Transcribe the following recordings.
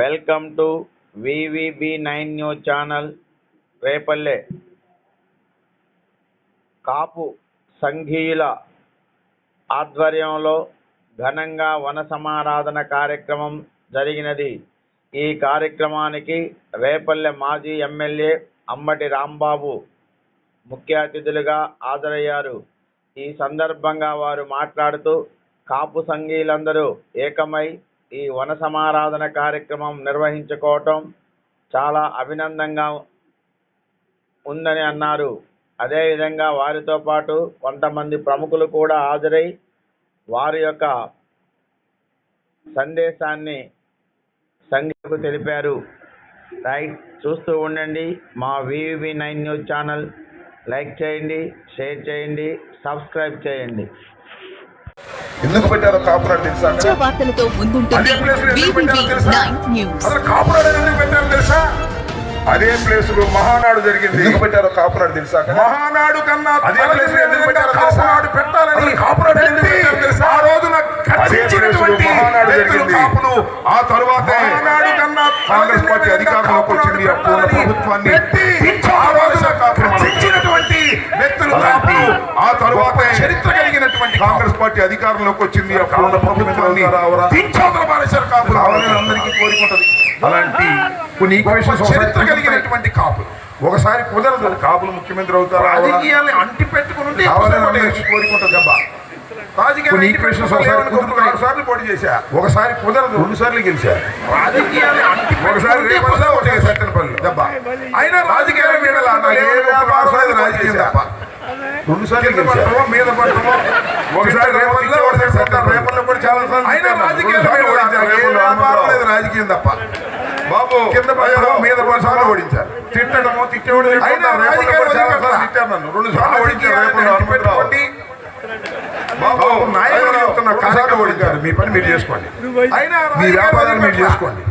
Welcome to VVB nine news channel Repalle. కాపు సంఘీయుల ఆధ్వర్యంలో ఘనంగా వన సమారాధన కార్యక్రమం జరిగినది. ఈ కార్యక్రమానికి రేపల్లె మాజీ ఎమ్మెల్యే అమ్మటి రాంబాబు ముఖ్య అతిథులుగా హాజరయ్యారు. ఈ సందర్భంగా వారు మాట్లాడుతూ కాపు సంఘీయులందరూ ఏకమై ఈ వన సమారాధన కార్యక్రమం నిర్వహించుకోవటం చాలా అభినందంగా ఉందని అన్నారు. అదేవిధంగా వారితో పాటు కొంతమంది ప్రముఖులు కూడా హాజరై వారి యొక్క సందేశాన్ని సంఘకు తెలిపారు. రైట్ చూస్తూ ఉండండి. మా VV nine news channel like చేయండి షేర్ చేయండి సబ్స్క్రైబ్ చేయండి. ఎందుకు పెట్టారో కాపురాడు తెలుసా? వార్తలతో ముందుంటుంది తెలుసా? Nine news. అసలు కాపురాడు ఎందుకు పెట్టారో తెలుసా? అదే ప్లేస్లో మహానాడు జరిగింది. ఎందుకు పెట్టారో కాపురాడు తెలుసా? మహానాడు కన్నా అదే ప్లేస్లో ఎందుకు పెట్టారో కాపురాడు పెట్టాలని కాపురాడు ఎందుకు పెట్టారో తెలుసా? ఆ రోజున ఖర్చించినటువంటి మహానాడు జరిగింది. కాపులు ఆ తరువాత మహానాడు కన్నా కాంగ్రెస్ పార్టీ అధికారంలోకి వచ్చింది. అప్పుడు ప్రభుత్వాన్ని ఆ రోజున ఖర్చించినటువంటి వ్యక్తులు కాపులు ఆ తరువాత చరిత్ర కలిగినటువంటి కాంగ్రెస్ పార్టీ అధికారంలోకి వచ్చింది. అప్పుడు ప్రభుత్వాన్ని దించవతల పారేశారు కాపులు. కావాలని అందరికీ కోరుకుంటది. అలాంటి కొన్ని చరిత్ర కలిగినటువంటి కాపులు. ఒకసారి కుదరదు. కాపులు ముఖ్యమంత్రి అవుతారు? రాజకీయాన్ని అంటి పెట్టుకుని కోరుకుంటుంది అబ్బా. సార్లు పోటీ చేశా. ఒకసారి కుదరదు. రెండు సార్లు గెలిచా రాజకీయాన్ని అంటి ఒకసారి రేపల్లా ఒకటి సత్తెనపల్లి దెబ్బ అయినా రాజకీయాల మీద రాజకీయం తప్ప. రెండు సార్లు మీద పడటమో ఒకసారి రేపల్లో ఒకసారి సత్తారు రేపల్లో కూడా చాలా సార్లు అయినా రాజకీయాల ఓడించారు రేపల్లో వ్యాపారం లేదు రాజకీయం తప్ప. బాబు కింద మీద పది సార్లు ఓడించారు. తిట్టడము తిట్టేవాడు అయినా రాజకీయాలు తిట్టారు నన్ను. రెండు సార్లు ఓడించారు రేపల్లో హనుమంతరావు బాబు నాయకుడు చెప్తున్న కష్టాలు ఓడించారు. మీ పని మీరు చేసుకోండి. అయినా మీ వ్యాపారాలు మీరు చేసుకోండి.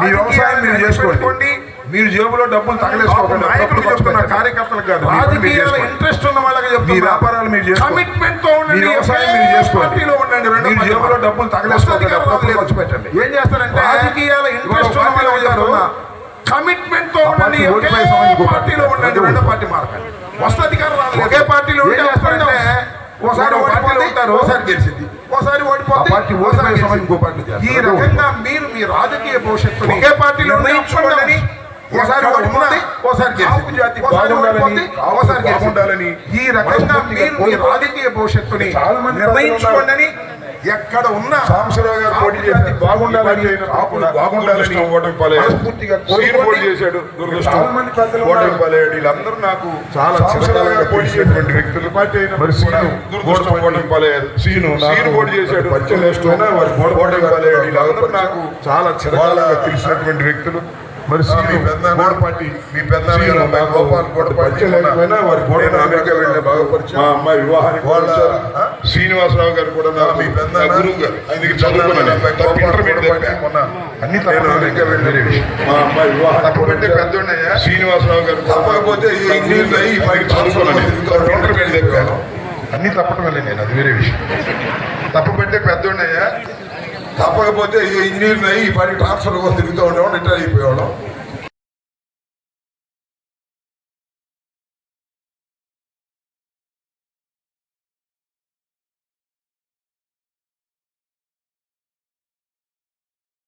మీ వ్యవసాయం మీరు చేసుకోండి. మీరు జేబులో డబ్బులు తగలేసుకోకండి నాయకులు చెప్తున్న కార్యకర్తలకు కాదు రాజకీయాల ఇంట్రెస్ట్ ఉన్న వాళ్ళకి చెప్తున్నా. మీ వ్యాపారాలు మీరు చేసుకోండి. కమిట్మెంట్తో ఉండండి వ్యవసాయం మీరు చేసుకోండి. ఉండండి. మీరు జేబులో డబ్బులు తగలేసుకోకండి అప్పుడప్పుడు ఖర్చు పెట్టండి ఏం చేస్తారంటే రాజకీయాల ఇంట్రెస్ట్ ఉన్న వాళ్ళకి చెప్తున్నా. కమిట్మెంట్తో ఉండండి. ఒకే పార్టీలో ఉండండి. రెండో పార్టీ మారకండి. వస్తే అధికారం రాదు. ఒకే పార్టీలో ఉంటే ఓసారి ఓడిపోతే ఉంటారు ఓసారి గెలిచింది. ఓసారి ఓడిపోతే పార్టీ ఓసారి ఈ రకంగా మీరు మీ రాజకీయ భవిష్యత్తు ఒకే పార్టీలో నిర్ణయించుకోండి. గెలిచింది జాతి బాగుండాలని ఈ రకంగా మీరు మీ రాజకీయ భవిష్యత్తుని నిర్ణయించుకోండి ఎక్కడ ఉన్న సాంబశివరావు గారు పోటీ చేసి బాగుండాలని బాగుండాలని ఓటమి పాలయ్యాడు. పూర్తిగా పోటీ చేశాడు దురదృష్టం. ఓటమి పాలయ్యాడు. వీళ్ళందరూ నాకు చాలా చిరకాలంగా పోటీ చేసినటువంటి వ్యక్తులు. మరి సీను దురదృష్టం ఓటమి పాలయ్యారు. సీను సీను పోటీ చేశాడు. పచ్చలేస్తున్నా వారి ఓటమి పాలయ్యాడు వీళ్ళందరూ నాకు చాలా చిరకాలంగా తెలిసినటువంటి వ్యక్తులు. మరి మీ పెద్ద గోపాల్ వారి గోడ అమెరికా వెళ్ళే మా అమ్మాయి వివాహానికి వాళ్ళ శ్రీనివాసరావు గారు కూడా నా మీ పెద్ద గురువు గారు. చదువుకున్నాను. ఇంటర్మీడియట్ అన్ని తప్ప అమెరికా వెళ్ళే మా అమ్మాయి వివాహం శ్రీనివాసరావు గారు తప్పకపోతే అయ్యి పైకి చెప్పాను అన్ని తప్పటం వల్లే నేను అది వేరే విషయం. తప్పబెట్టే పెద్ద తప్పకపోతే ఇంజనీర్లు అయ్యి ఈ పని ట్రాన్స్ఫర్ కోసం తిరుగుతూ ఉండేవాడు రిటైర్ అయిపోయేవాళ్ళం.